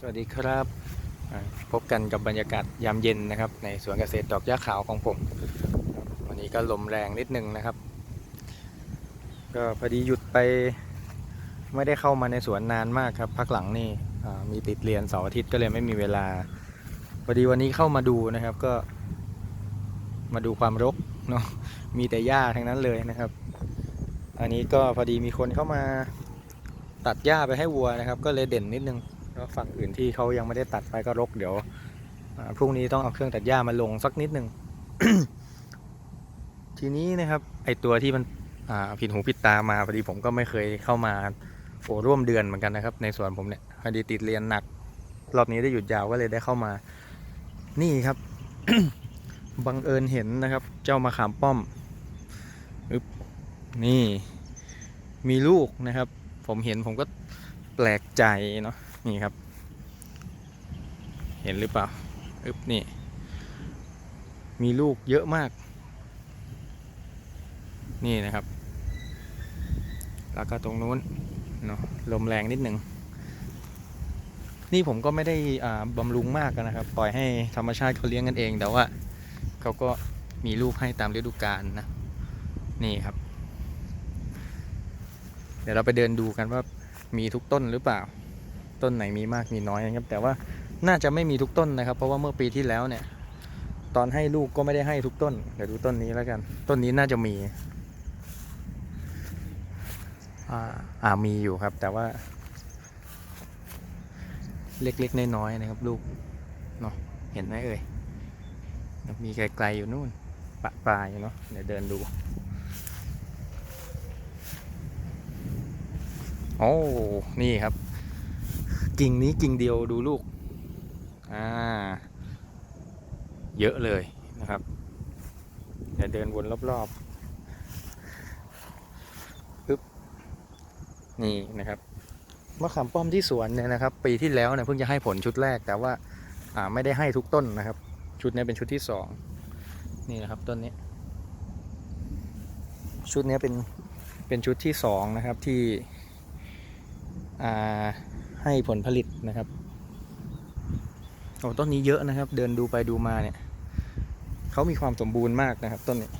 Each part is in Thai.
สวัสดีครับ พบกันกับบรรยากาศยามเย็นนะครับ ในสวนเกษตรดอกหญ้าขาวของผม วันนี้ก็ลมแรงนิดนึงนะครับ ก็พอดีหยุดไปไม่ได้เข้ามาในสวนนานมากครับพักหลังนี่มีติดเรียนเสาร์อาทิตย์ก็เลยไม่มีเวลา พอดีวันนี้เข้ามาดูนะครับก็ มาดูความรกเนาะมีแต่หญ้าทั้งนั้นเลยนะครับ อันนี้ก็พอดีมีคนเข้ามาตัดหญ้าไปให้วัวนะครับ ก็เลยเด่นนิดนึง แล้วฝั่งอื่นที่เขายังไม่ได้ตัดไปก็รกเดี๋ยวพรุ่งนี้ต้องเอาเครื่องตัดหญ้ามาลงสักนิดหนึ่งทีนี้นะครับไอตัวที่มันผิดหูผิดตามาพอดีผมก็ไม่เคยเข้ามาโอร่วมเดือนเหมือนกันนะครับ ในส่วนผมเนี่ยพอดีติดเรียนหนัก รอบนี้ได้หยุดยาวก็เลยได้เข้ามา นี่ครับ บังเอิญเห็นนะครับ เจ้ามะขามป้อมอึบนี่ มีลูกนะครับ ผมเห็นผมก็แปลกใจเนาะ นี่ครับ เห็นหรือเปล่าอึบนี่ มีลูกเยอะมาก นี่นะครับ แล้วก็ตรงนู้นเนาะลมแรงนิดหนึ่งนี่ผมก็ไม่ได้บำรุงมากนะครับ ปล่อยให้ธรรมชาติเขาเลี้ยงกันเอง แต่ว่าเขาก็มีลูกให้ตามฤดูกาลนะ นี่ครับ เดี๋ยวเราไปเดินดูกันว่ามีทุกต้นหรือเปล่า ต้นไหนมีมากมีน้อยนะครับ แต่ว่าน่าจะไม่มีทุกต้นนะครับ เพราะว่าเมื่อปีที่แล้วเนี่ย ตอนให้ลูกก็ไม่ได้ให้ทุกต้น เดี๋ยวดูต้นนี้แล้วกัน ต้นนี้น่าจะมี อ่าอ่ามีอยู่ครับ แต่ว่า เล็กๆน้อยๆนะครับ ลูกเนาะเห็นไหมเอ่ยมีไกลๆอยู่นู่นปะปลายอยู่เนาะเดี๋ยวเดินดูโอ้นี่ครับ กิ่งนี้กิ่งเดียวดูลูก อ่า เยอะเลยนะครับเดี๋ยวเดินวนรอบๆปึ๊บนี่นะครับมะขามป้อมที่สวนเนี่ยนะครับ ปีที่แล้วเนี่ยเพิ่งจะให้ผลชุดแรกแต่ว่า อ่าไม่ได้ให้ทุกต้นนะครับ ชุดนี้เป็นชุดที่สองนี่นะครับต้นนี้ ชุดนี้เป็นเป็นชุดที่สองนะครับที่อ่า ให้ผลผลิตนะครับโอ้ต้นนี้เยอะนะครับ เดินดูไปดูมาเนี่ยเขามีความสมบูรณ์มากนะครับ ต้นนี้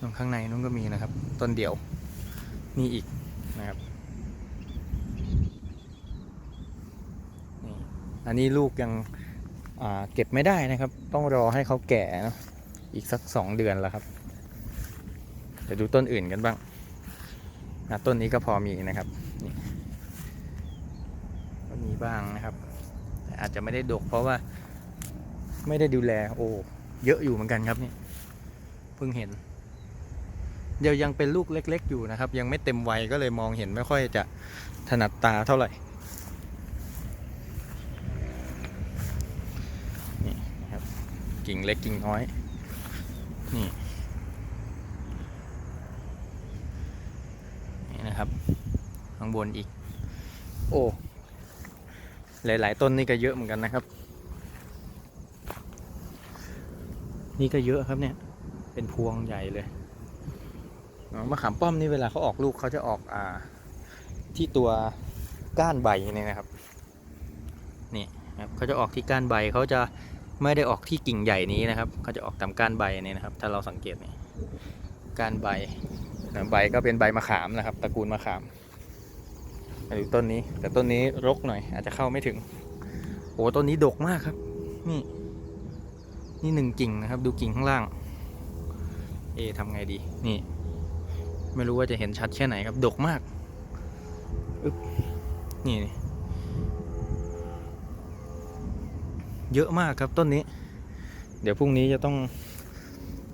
ตรงข้างในนู้นก็มีนะครับ ต้นเดียวนี่อีกนะครับอันนี้ลูกยังเก็บไม่ได้นะครับ ต้องรอให้เขาแก่นอะอีกสักสองเดือนแล้วครับ เดี๋ยวดูต้นอื่นกันบ้าง อะต้นนี้ก็พอมีนะครับก็มีบ้างนะครับแต่อาจจะไม่ได้ดกเพราะว่าไม่ได้ดูแลโอ้เยอะอยู่เหมือนกันครับนี่เพิ่งเห็น เดี๋ยวยังเป็นลูกเล็ก ๆ อยู่นะครับ ยังไม่เต็มวัยก็เลยมองเห็นไม่ค่อยจะถนัดตาเท่าไหร่นี่นะครับกิ่งเล็กกิ่งน้อยนี่ นี่นะครับ ข้างบนอีก โอ้ หลาย ๆ ต้นนี่ก็เยอะเหมือนกันนะครับ นี่ก็เยอะครับเนี่ย เป็นพวงใหญ่เลยอ๋อมะขามป้อมนี่เวลาเขาออกลูกเขาจะออกอ่า ที่ตัวก้านใบเนี่ยนะครับ นี่นะครับเขาจะออกที่ก้านใบเขาจะไม่ได้ออกที่กิ่งใหญ่นี้นะครับเขาจะออกตามก้านใบเนี่ยนะครับ ถ้าเราสังเกตนี่ก้านใบ นะใบก็เป็นใบมะขามนะครับตระกูลมะขามมาดูต้นนี้ แต่ต้นนี้รกหน่อย อาจจะเข้าไม่ถึงโอ้ต้นนี้ดกมากครับ นี่ นี่หนึ่งกิ่งนะครับ ดูกิ่งข้างล่าง เอทำไงดี นี่ ไม่รู้ว่าจะเห็นชัดแค่ไหนครับ ดกมากอึ๊บนี่นี่เยอะมากครับต้นนี้ เดี๋ยวพรุ่งนี้จะต้อง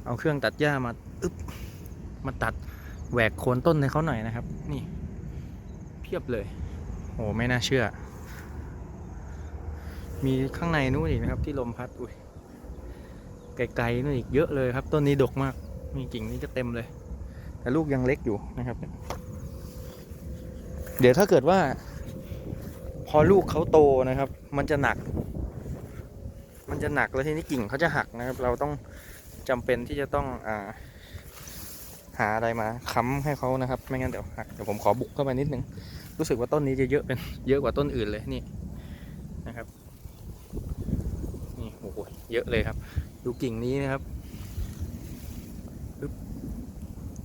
เอาเครื่องตัดหญ้ามาอึ๊บมาตัด แหวกโคนต้นให้เขาหน่อยนะครับ นี่ เพียบเลยโอ้ไม่น่าเชื่อ มีข้างในนู้นอีกนะครับ ที่ลมพัดอุ้ยไกลๆนู่นอีกเยอะเลยครับ ต้นนี้ดกมาก มีกิ่งนี้ก็เต็มเลย แต่ลูกยังเล็กอยู่นะครับ เดี๋ยวถ้าเกิดว่า พอลูกเขาโตนะครับ มันจะหนัก มันจะหนักแล้วทีนี้กิ่งเขาจะหักนะครับ เราต้องจำเป็นที่จะต้องอ่า หาอะไรมาค้ำให้เขานะครับ ไม่งั้นเดี๋ยวหักเดี๋ยวผมขอบุกเข้าไปนิดนึง รู้สึกว่าต้นนี้จะเยอะเป็นเยอะกว่าต้นอื่นเลยนี่นะครับ นี่โอ้โหเยอะเลยครับ ดูกิ่งนี้นะครับ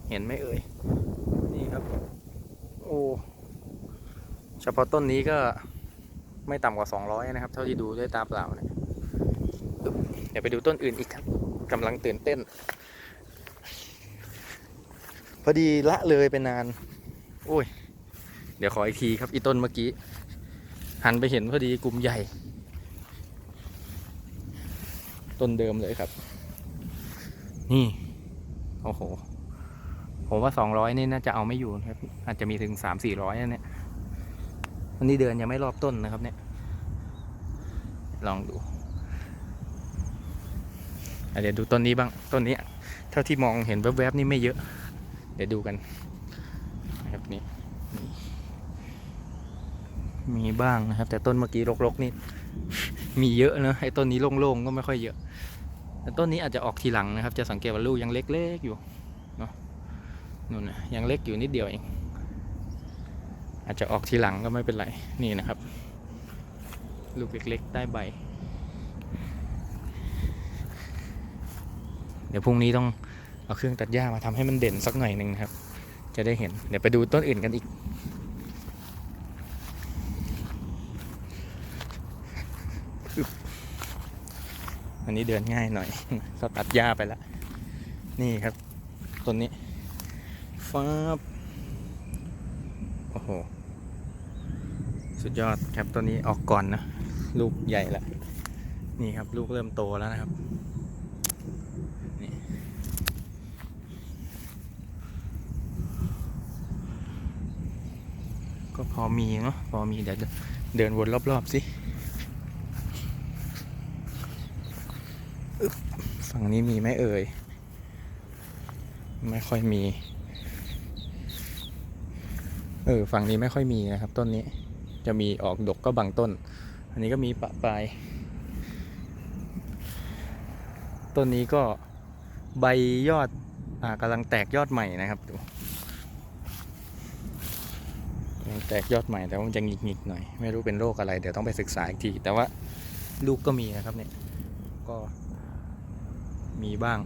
เห็นไหมเอ่ย นี่ครับ โอ้เฉพาะต้นนี้ก็ไม่ต่ำกว่า 200 นะครับ เท่าที่ดูด้วยตาเปล่าเนี่ยเดี๋ยวไปดูต้นอื่นอีกครับกำลังตื่นเต้น พอดีละเลยไปนาน โอ้ย เดี๋ยวขออีกทีครับอีต้นเมื่อกี้ หันไปเห็นพอดีกลุ่มใหญ่ ต้นเดิมเลยครับ นี่ โอ้โห ผมว่าสองร้อยนี่น่าจะเอาไม่อยู่ครับ อาจจะมีถึงสามสี่ร้อยเนี่ยวันนี้เดินยังไม่รอบต้นนะครับเนี่ย ลองดูเดี๋ยวดูต้นนี้บ้าง ต้นนี้ เท่าที่มองเห็นแวบๆนี่ไม่เยอะ เดี๋ยวดูกันนะครับนี่มีบ้างนะครับ แต่ต้นเมื่อกี้รกๆนี่มีเยอะนะไอ้ต้นนี้โล่งๆก็ไม่ค่อยเยอะแต่ต้นนี้อาจจะออกทีหลังนะครับ จะสังเกตว่าลูกยังเล็กๆอยู่เนาะนู่นนะยังเล็กอยู่นิดเดียวเอง อาจจะออกทีหลังก็ไม่เป็นไรนี่นะครับ ลูกเล็กๆใต้ใบ เดี๋ยวพรุ่งนี้ต้อง เอาเครื่องตัดหญ้ามาทำให้มันเด่นสักหน่อยหนึ่งนะครับ จะได้เห็น เดี๋ยวไปดูต้นอื่นกันอีก อันนี้เดินง่ายหน่อยเขาตัดหญ้าไปแล้ว นี่ครับต้นนี้ฟ้าบโอ้โห สุดยอดครับต้นนี้ออกก่อนนะ ลูกใหญ่ล้วนี่ครับ ลูกเริ่มโตแล้วนะครับ พอมีเนาะพอมีเดี๋ยวเดินวนรอบๆสิฝั่งนี้มีไหมเอ่ย ไม่ค่อยมี เออฝั่งนี้ไม่ค่อยมีนะครับ ต้นนี้จะมีออกดกก็บางต้น อันนี้ก็มีปะปลาย ต้นนี้ก็ใบยอดอ่ากำลังแตกยอดใหม่นะครับดูกำลัง แตกยอดใหม่แต่ว่ามันจะหงิกๆหน่อย ไม่รู้เป็นโรคอะไร เดี๋ยวต้องไปศึกษาอีกที แต่ว่าลูกก็มีนะครับเนี่ย ก็มีบ้าง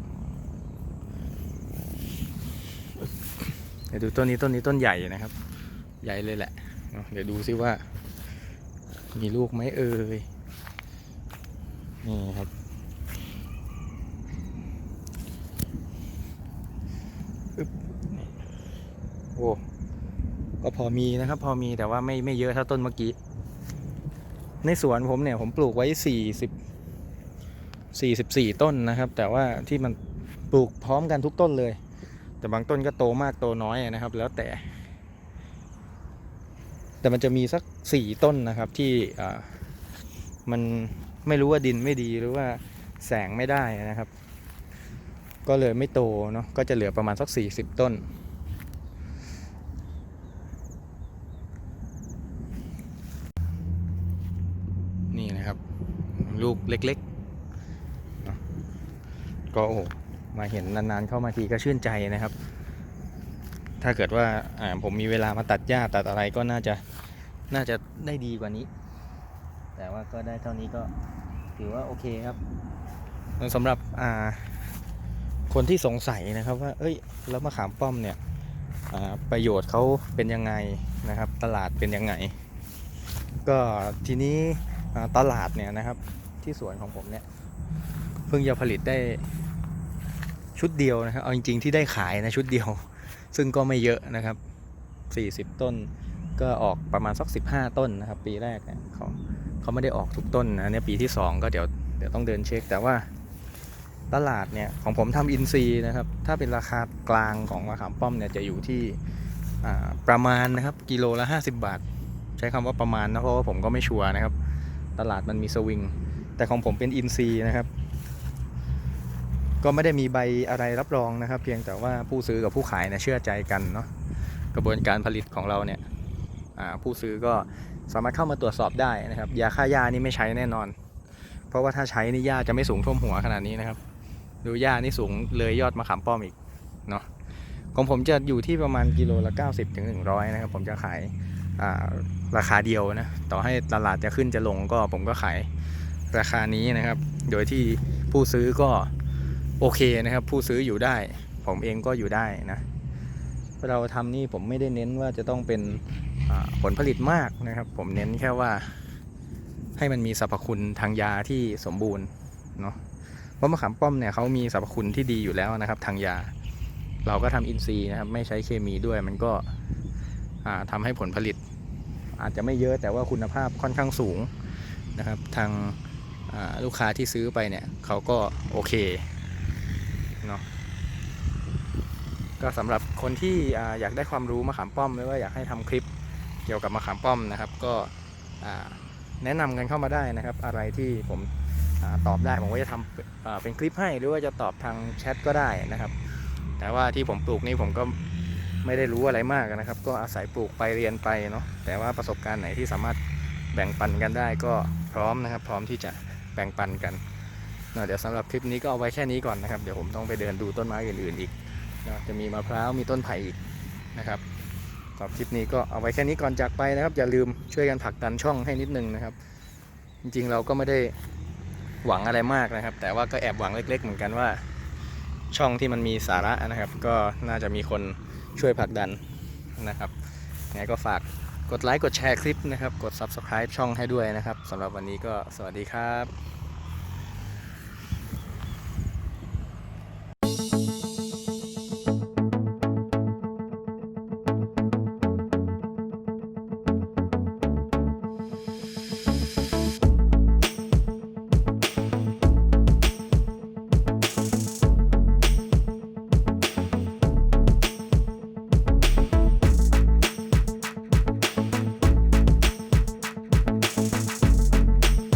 เดี๋ยวดูต้นนี้ต้นนี้ต้นใหญ่นะครับ ใหญ่เลยแหละ เดี๋ยวดูซิว่า มีลูกไหมเอ่ย นี่ครับอึ๊บโอ้ ก็พอมีนะครับ พอมีแต่ว่าไม่ไม่เยอะเท่าต้นเมื่อกี้ ในสวนผมเนี่ยผมปลูกไว้สี่สิบ44ต้นนะครับ แต่ว่าที่มันปลูกพร้อมกันทุกต้นเลย แต่บางต้นก็โตมากโตน้อยนะครับ แล้วแต่ แต่มันจะมีสัก4ต้นนะครับที่มันไม่รู้ว่าดินไม่ดีหรือว่าแสงไม่ได้นะครับ ก็เลยไม่โตเนาะก็จะเหลือประมาณสัก 40 ต้นนะครับ ลูกเล็กๆ ก็โอ้มาเห็นนานๆเข้ามาทีก็ชื่นใจนะครับ ถ้าเกิดว่าผมมีเวลามาตัดหญ้าตัดอะไรก็น่าจะน่าจะได้ดีกว่านี้ แต่ว่าก็ได้เท่านี้ก็ถือว่าโอเคครับสำหรับคนที่สงสัยนะครับว่า เอ้ย แล้วมะขามป้อมเนี่ยประโยชน์เขาเป็นยังไงนะครับ ตลาดเป็นยังไง ก็ทีนี้ตลาดเนี่ยนะครับ ที่สวนของผมเนี่ยเพิ่งจะผลิตได้ชุดเดียวนะครับ เอาจริง ๆ ที่ได้ขายนะชุดเดียว ซึ่งก็ไม่เยอะนะครับ 40 ต้น ก็ออกประมาณสัก 15 ต้นนะครับ ปีแรกเนี่ยเขาเขาไม่ได้ออกทุกต้นนะเนี่ยปีที่ 2 ก็เดี๋ยวเดี๋ยวต้องเดินเช็ค แต่ว่าตลาดเนี่ยของผมทำอินซีนะครับ ถ้าเป็นราคากลางของมะขามป้อมเนี่ยจะอยู่ที่ประมาณนะครับกิโลละ 50 บาท ใช้คำว่าประมาณนะเพราะว่าผมก็ไม่ชัวร์นะครับ ตลาดมันมีสวิง แต่ของผมเป็นอินซีนะครับ ก็ไม่ได้มีใบอะไรรับรองนะครับ เพียงแต่ว่าผู้ซื้อกับผู้ขายเนี่ยเชื่อใจกันเนาะกระบวนการผลิตของเราเนี่ยผู้ซื้อก็สามารถเข้ามาตรวจสอบได้นะครับยาฆ่าหญ้านี่ไม่ใช้แน่นอน เพราะว่าถ้าใช้นี่หญ้าจะไม่สูงท่วมหัวขนาดนี้นะครับ ดูหญ้านี่สูงเลยยอดมะขามป้อมอีกเนาะของผมจะอยู่ที่ประมาณกิโลละ90ถึง100นะครับผมจะขายราคาเดียวนะต่อให้ตลาดจะขึ้นจะลงก็ผมก็ขาย ราคานี้นะครับ โดยที่ผู้ซื้อก็โอเคนะครับ ผู้ซื้ออยู่ได้ ผมเองก็อยู่ได้นะ เราทำนี่ผมไม่ได้เน้นว่าจะต้องเป็นผลผลิตมากนะครับ ผมเน้นแค่ว่าให้มันมีสรรพคุณทางยาที่สมบูรณ์เนาะเพราะมะขามป้อมเนี่ยเขามีสรรพคุณที่ดีอยู่แล้วนะครับ ทางยา เราก็ทำอินทรีย์นะครับ ไม่ใช้เคมีด้วย มันก็อ่าทำให้ผลผลิต อาจจะไม่เยอะแต่ว่าคุณภาพค่อนข้างสูงนะครับ ทาง ลูกค้าที่ซื้อไปเนี่ยเขาก็โอเคเนาะก็สำหรับคนที่อยากได้ความรู้มะขามป้อมหรือว่าอยากให้ทำคลิปเกี่ยวกับมะขามป้อมนะครับ ก็แนะนำกันเข้ามาได้นะครับ อะไรที่ผมอตอบได้ผมก็จะทำเป็นคลิปให้หรือว่าจะตอบทางแชทก็ได้นะครับ แต่ว่าที่ผมปลูกนี่ผมก็ไม่ได้รู้อะไรมากนะครับ ก็อาศัยปลูกไปเรียนไปเนาะแต่ว่าประสบการณ์ไหนที่สามารถแบ่งปันกันได้ก็พร้อมนะครับ พร้อมที่จะ บ่งปันกันเนะเดี๋ยวสำหรับคลิปนี้ก็เอาไว้แค่นี้ก่อนนะครับ เดี๋ยวผมต้องไปเดินดูต้นไม้อื่นๆอีกนะจะมีมะพร้าวมีต้นไผ่อีกนะครับสำหรับคลิปนี้ก็เอาไว้แค่นี้ก่อนจากไปนะครับ อย่าลืมช่วยกันผลักดันช่องให้นิดนึงนะครับ จริงๆเราก็ไม่ได้หวังอะไรมากนะครับ แต่ว่าก็แอบหวังเล็ก ๆ เหมือนกันว่า ช่องที่มันมีสาระนะครับ ก็น่าจะมีคนช่วยผลักดันนะครับยังไงก็ฝาก กดไลค์กดแชร์คลิปนะครับ กด Subscribe ช่องให้ด้วยนะครับสำหรับวันนี้ก็สวัสดีครับ